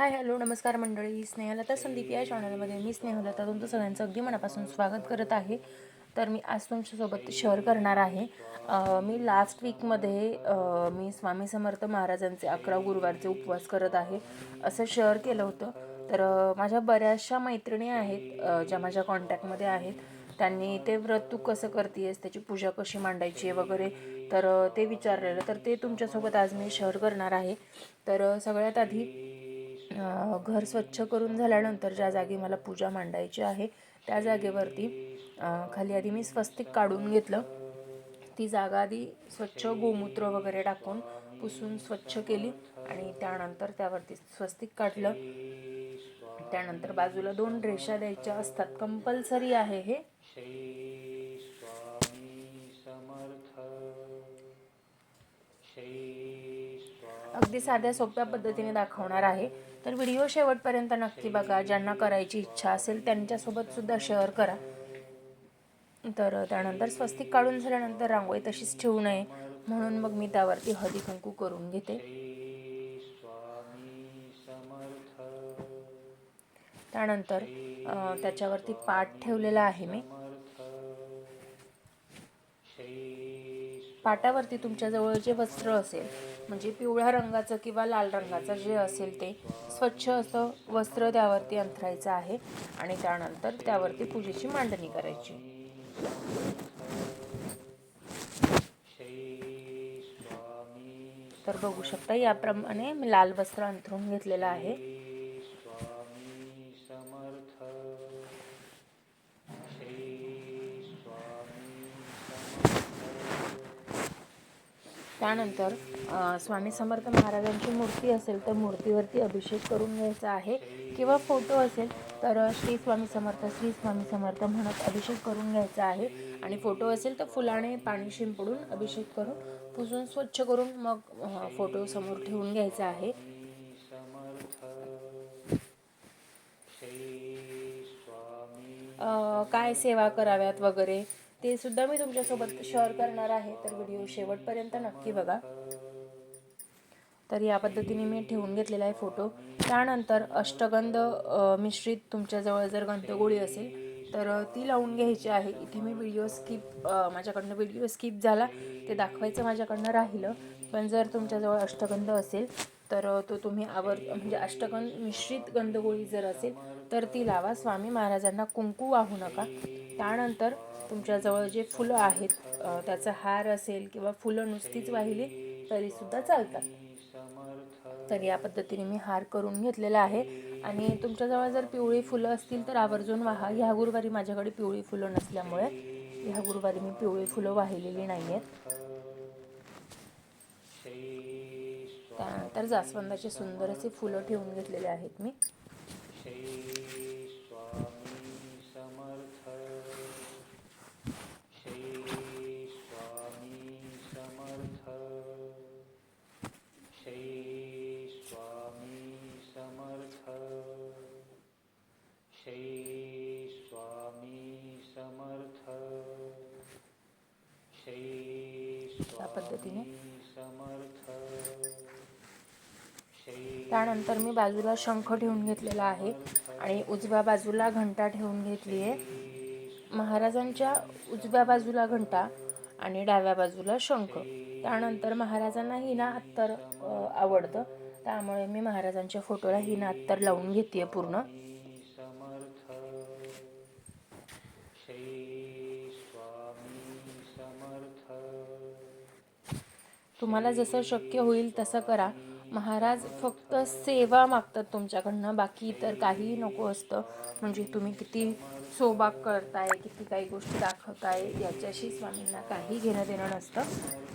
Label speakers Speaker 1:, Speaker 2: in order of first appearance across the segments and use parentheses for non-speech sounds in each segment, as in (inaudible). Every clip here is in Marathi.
Speaker 1: हाय हॅलो नमस्कार मंडळी. स्नेहलता संदीप या चॅनलमध्ये मी स्नेहलता. तुमचं सगळ्यांचं अगदी मनापासून स्वागत करत आहे. तर मी आज तुमच्यासोबत शेअर करणार आहे. मी लास्ट वीकमध्ये मी स्वामी समर्थ महाराजांचे अकरा गुरुवारचे उपवास करत आहे असं शेअर केलं होतं. तर माझ्या बऱ्याचशा मैत्रिणी आहेत ज्या माझ्या कॉन्टॅक्टमध्ये आहेत. त्यांनी ते व्रत तू कसं करतेस त्याची पूजा कशी मांडायची आहे वगैरे तर ते विचारलेलं. तर ते तुमच्यासोबत आज मी शेअर करणार आहे. तर सगळ्यात आधी घर स्वच्छ करून झाल्यानंतर ज्या जागी मला पूजा मांडायची आहे त्या जागेवरती खाली आधी मी स्वस्तिक काढून घेतलं. ती जागा आधी स्वच्छ गोमूत्र वगैरे टाकून पुसून स्वच्छ केली आणि त्यानंतर त्यावरती स्वस्तिक काढलं. त्यानंतर बाजूला दोन रेषा द्यायच्या असतात. कंपल्सरी आहे हे. अगदी साध्या सोप्या पद्धतीने दाखवणार आहे. तर व्हिडिओ शेवटपर्यंत नक्की बघा. ज्यांना करायची इच्छा असेल त्यांच्यासोबत सुद्धा शेअर करा. तर त्यानंतर स्वस्तिक काढून झाल्यानंतर रांगोळी तशीच ठेवू नये. म्हणून मग मी त्यावरती हळदी कुंकू करून घेते. त्यानंतर त्याच्यावरती पाट ठेवलेला आहे मी. पाटावरती तुमच्याजवळ जे वस्त्र असेल म्हणजे पिवळ्या रंगाचं किंवा लाल रंगाचं जे असेल ते स्वच्छ असं वस्त्र त्यावरती अंथरायचं आहे आणि त्यानंतर त्यावरती पूजेची मांडणी करायची. तर बघू शकता याप्रमाणे मी लाल वस्त्र अंथरून घेतलेलं आहे. त्यानंतर स्वामी समर्थ महाराजांची मूर्ती असेल तर मूर्तीवरती अभिषेक करून घ्यायचा आहे. किंवा फोटो असेल तर श्री स्वामी समर्थ श्री स्वामी समर्थ म्हणत अभिषेक करून घ्यायचा आहे. आणि फोटो असेल तर फुलाने पाणी शिंपडून अभिषेक करून पुसून स्वच्छ करून मग फोटो समोर ठेवून घ्यायचा आहे. काय सेवा कराव्यात वगैरे? ते सुद्धा मी तुमच्यासोबत शेअर करणार आहे. तर व्हिडिओ शेवटपर्यंत नक्की बघा. तर या पद्धतीने मी ठेवून घेतलेला आहे फोटो त्यानंतर अष्टगंध मिश्रित तुमच्याजवळ जर गंधगोळी असेल तर ती लावून घ्यायची आहे. इथे मी व्हिडिओ स्किप माझ्याकडनं व्हिडिओ स्किप झाला. ते दाखवायचं माझ्याकडनं राहिलं. पण जर तुमच्याजवळ अष्टगंध असेल तर तो तुम्ही आवर म्हणजे अष्टगंध मिश्रित गंधगोळी जर असेल तर ती लावा. स्वामी महाराजांना कुंकू वाहू नका. त्यानंतर तुमच्याजवळ जे फुलं आहेत त्याचा हार असेल किंवा फुलं नुसतीच वाहिली तरीसुद्धा चालतात. तर या पद्धतीने मी हार करून घेतलेला आहे. आणि तुमच्याजवळ जर पिवळी फुलं असतील तर आवर्जून वाहा. ह्या गुरुवारी माझ्याकडे पिवळी फुलं नसल्यामुळे ह्या गुरुवारी मी पिवळी फुलं वाहिलेली नाही आहेत त्यानंतर जास्वंदाचे सुंदर असे फुलं ठेवून घेतलेले आहेत मी. पद्धतीने. त्यानंतर मी बाजूला शंख ठेवून घेतलेला आहे आणि उजव्या बाजूला घंटा ठेवून घेतली आहे. महाराजांच्या उजव्या बाजूला घंटा आणि डाव्या बाजूला शंख. त्यानंतर महाराजांना हिना अत्तर आवडतं. त्यामुळे मी महाराजांच्या फोटोला हिना अत्तर लावून घेते पूर्ण. तुम्हाला जसं शक्य होईल तसं करा. महाराज फक्त सेवा मागतात तुमच्याकडनं बाकी इतर काहीही नको असतं. म्हणजे तुम्ही किती सोबाग करताय किती काही गोष्टी दाखवताय याच्याशी स्वामींना काही घेणं देणं नसतं.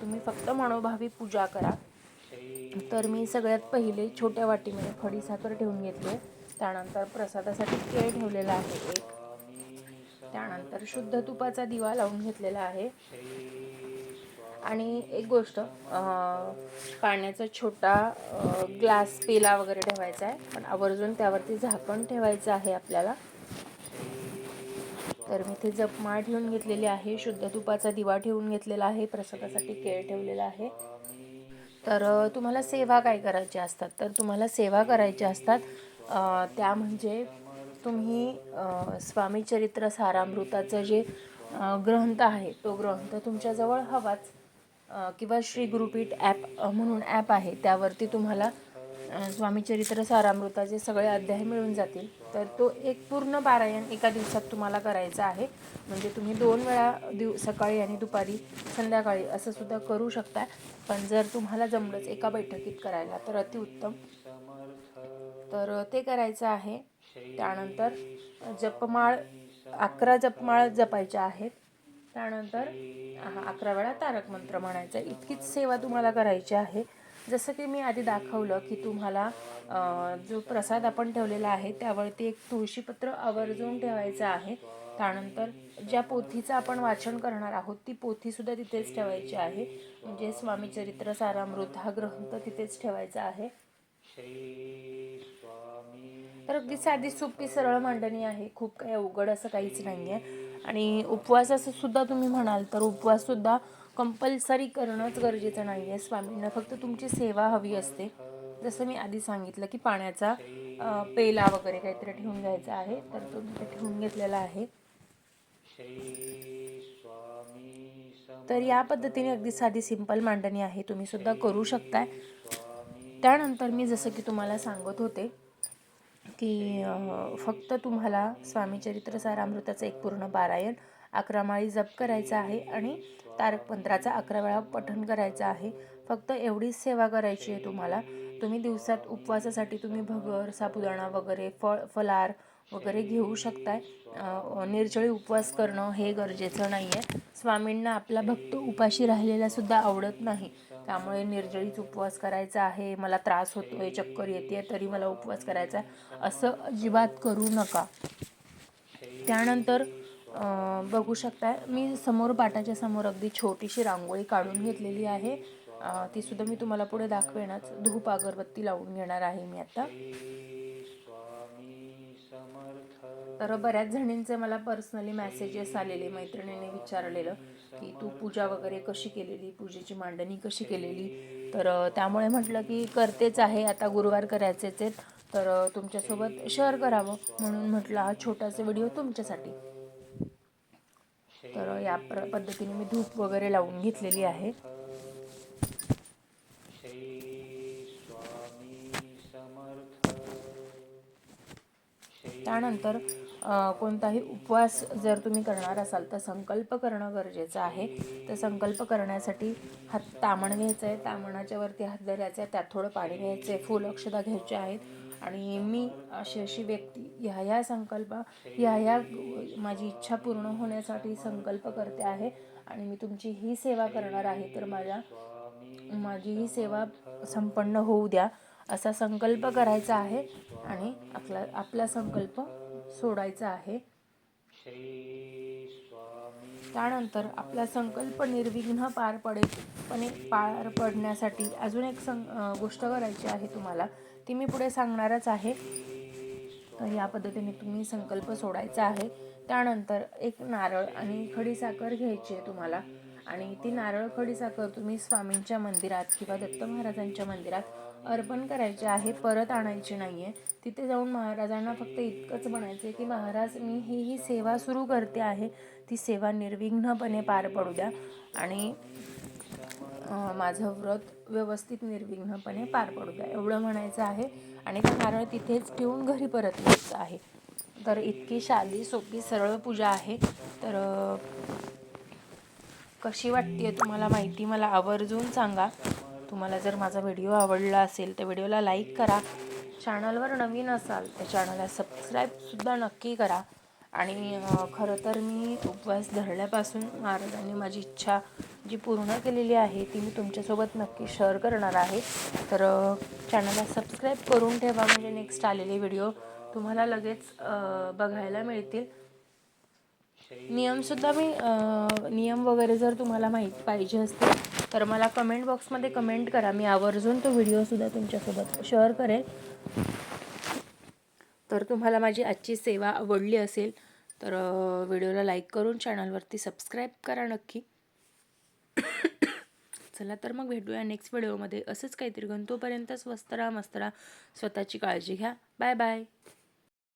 Speaker 1: तुम्ही फक्त मनोभावी पूजा करा. तर मी सगळ्यात पहिले छोट्या वाटीमध्ये खडी साखर ठेवून घेतली त्यानंतर प्रसादासाठी केळ ठेवलेला आहे एक. त्यानंतर शुद्ध तुपाचा दिवा लावून घेतलेला आहे. आणि एक गोष्ट पाण्याचा छोटा ग्लास पेला वगैरे ठेवायचा आहे. पण आवर्जून त्यावरती झाकण ठेवायचं आहे आपल्याला. तर मी ते जपमाळ ठेवून घेतलेली आहे. शुद्ध तुपाचा दिवा ठेवून घेतलेला आहे. प्रसादासाठी केळ ठेवलेला आहे. तर तुम्हाला सेवा काय करायच्या असतात? तर तुम्हाला सेवा करायच्या असतात त्या म्हणजे तुम्ही स्वामी चरित्र सारामृताचं जे ग्रंथ आहे तो ग्रंथ तुमच्याजवळ हवाच. किंवा श्री गुरुपीठ ॲप म्हणून ॲप आहे त्यावरती तुम्हाला स्वामीचरित्र सारामृताचे सगळे अध्याय मिळून जातील. तर तो एक पूर्ण पारायण एका दिवसात तुम्हाला करायचा आहे. म्हणजे तुम्ही दोन वेळा दिव सकाळी आणि दुपारी संध्याकाळी असं सुद्धा करू शकता. पण जर तुम्हाला जमलंच एका बैठकीत करायला तर अतिउत्तम. तर ते करायचं आहे. त्यानंतर जपमाळ अकरा जपमाळ जपायच्या आहेत. त्यानंतर अकरा वेळा तारक मंत्र म्हणायचा. इतकीच सेवा तुम्हाला करायची आहे. जसं की मी आधी दाखवलं की तुम्हाला जो प्रसाद आपण ठेवलेला आहे त्यावरती एक तुळशीपत्र आवर्जून ठेवायचं आहे. त्यानंतर ज्या पोथीचं आपण वाचन करणार आहोत ती पोथीसुद्धा तिथेच ठेवायची आहे. म्हणजे स्वामी चरित्र सारामृत हा ग्रंथ तिथेच ठेवायचा आहे. तर अगदी साधी सोपी सरळ मांडणी आहे. खूप काही अवघड असं काहीच नाही आहे आणि उपवासाचं सुद्धा तुम्ही म्हणाल तर उपवाससुद्धा कंपल्सरी करणंच गरजेचं नाही आहे स्वामींना. फक्त तुमची सेवा हवी असते. जसं मी आधी सांगितलं की पाण्याचा पेला वगैरे काहीतरी ठेवून घ्यायचा आहे तर तो तिथे ठेवून घेतलेला आहे. तर या पद्धतीने अगदी साधी सिंपल मांडणी आहे. तुम्ही सुद्धा करू शकताय. त्यानंतर मी जसं की तुम्हाला सांगत होते की फक्त तुम्हाला स्वामी चरित्र सारामृताचं एक पूर्ण पारायण अकरा माळी जप करायचा आहे आणि तारक पंत्राचा अकरा वेळा पठण करायचं आहे. फक्त एवढीच सेवा करायची आहे तुम्हाला. तुम्ही दिवसात उपवासासाठी तुम्ही भगर साबुदाणा वगैरे फळ फलार वगैरे घेऊ शकताय. निर्जळी उपवास करणं हे गरजेचं नाही आहे स्वामींना आपला भक्त उपाशी राहिलेला सुद्धा आवडत नाही. त्यामुळे निर्जळीच उपवास करायचा आहे. मला त्रास होतोय चक्कर येते तरी मला उपवास करायचा आहे. असं अजिबात करू नका. त्यानंतर बघू शकताय मी समोर पाटाच्या समोर अगदी छोटीशी रांगोळी काढून घेतलेली आहे. तीसुद्धा ती सुद्धा मी तुम्हाला पुढे दाखवेनच. धूप अगरबत्ती लावून घेणार आहे मी आता. तर बऱ्याच जणींचे मला पर्सनली मेसेजेस आलेले मैत्रिणीने विचारलेलं की तू पूजा वगैरे कशी केलेली पूजेची मांडणी कशी केलेली? तर त्यामुळे म्हटलं की करतेच आहे आता गुरुवार करायचेच आहेत. तर तुमच्यासोबत शेअर करावं म्हणून म्हटलं हा छोटासा व्हिडिओ तुमच्यासाठी. तर या प्र पद्धतीने मी धूप वगैरे लावून घेतलेली आहे. त्यानंतर कोणताही उपवास जर तुम्ही करणार असाल तर संकल्प करणं गरजेचं आहे. तर संकल्प करण्यासाठी हात तामण घ्यायचं आहे. तामणाच्या वरती हात धरायचा आहे. त्यात थोडं पाणी घ्यायचं आहे. फुल अक्षदा घ्यायचे आहेत. आणि मी अशी अशी व्यक्ती ह्या ह्या संकल्प ह्या ह्या माझी इच्छा पूर्ण होण्यासाठी संकल्प करते आहे. आणि मी तुमची ही सेवा करणार आहे तर माझ्या माझी ही सेवा संपन्न होऊ द्या. असा संकल्प करायचा आहे. आणि आपला आपला संकल्प सोडायचा आहे. त्यानंतर आपला संकल्प निर्विघ्न पार पडेलपणे पार पडण्यासाठी अजून एक सं गोष्ट करायची आहे तुम्हाला. ती मी पुढे सांगणारच आहे. तर या पद्धतीने तुम्ही संकल्प सोडायचा आहे. त्यानंतर एक नारळ आणि खडीसाखर घ्यायची आहे तुम्हाला. आणि ती नारळ खडीसाखर तुम्ही स्वामींच्या मंदिरात किंवा दत्त महाराजांच्या मंदिरात अर्पण करायचे आहे परत आणायची नाही आहे तिथे जाऊन महाराजांना फक्त इतकंच म्हणायचं आहे की महाराज मी ही ही सेवा सुरू करते आहे. ती सेवा निर्विघ्नपणे पार पडू द्या. आणि माझं व्रत व्यवस्थित निर्विघ्नपणे पार पडू द्या. एवढं म्हणायचं आहे. आणि ते नारळ तिथेच ठेवून घरी परत यायचं आहे. तर इतकी शाली सोपी सरळ पूजा आहे. तर कशी वाटते तुम्हाला माहिती मला आवर्जून सांगा. तुम्हाला जर माझा व्हिडिओ आवडला असेल तर व्हिडिओला लाईक करा. चॅनलवर नवीन असाल तर चॅनलला सबस्क्राईबसुद्धा नक्की करा. आणि खरं तर मी उपवास धरल्यापासून महाराजांनी माझी इच्छा जी पूर्ण केलेली आहे ती मी तुमच्यासोबत नक्की शेअर करणार आहे. तर चॅनलला सबस्क्राईब करून ठेवा. म्हणजे नेक्स्ट आलेले व्हिडिओ तुम्हाला लगेच बघायला मिळतील. नियमसुद्धा मी नियम वगैरे जर तुम्हाला माहीत पाहिजे असतील तर मला कमेंट बॉक्समध्ये कमेंट करा. मी आवर्जून तो व्हिडिओसुद्धा तुमच्यासोबत शेअर करेल. तर तुम्हाला माझी आजची सेवा आवडली असेल तर व्हिडिओला लाईक करून चॅनलवरती सबस्क्राईब करा नक्की. (coughs) चला तर मग भेटूया नेक्स्ट व्हिडिओमध्ये असंच काहीतरी घेऊन तोपर्यंत स्वस्त राहा मस्त राहा. स्वतःची काळजी घ्या. Bye bye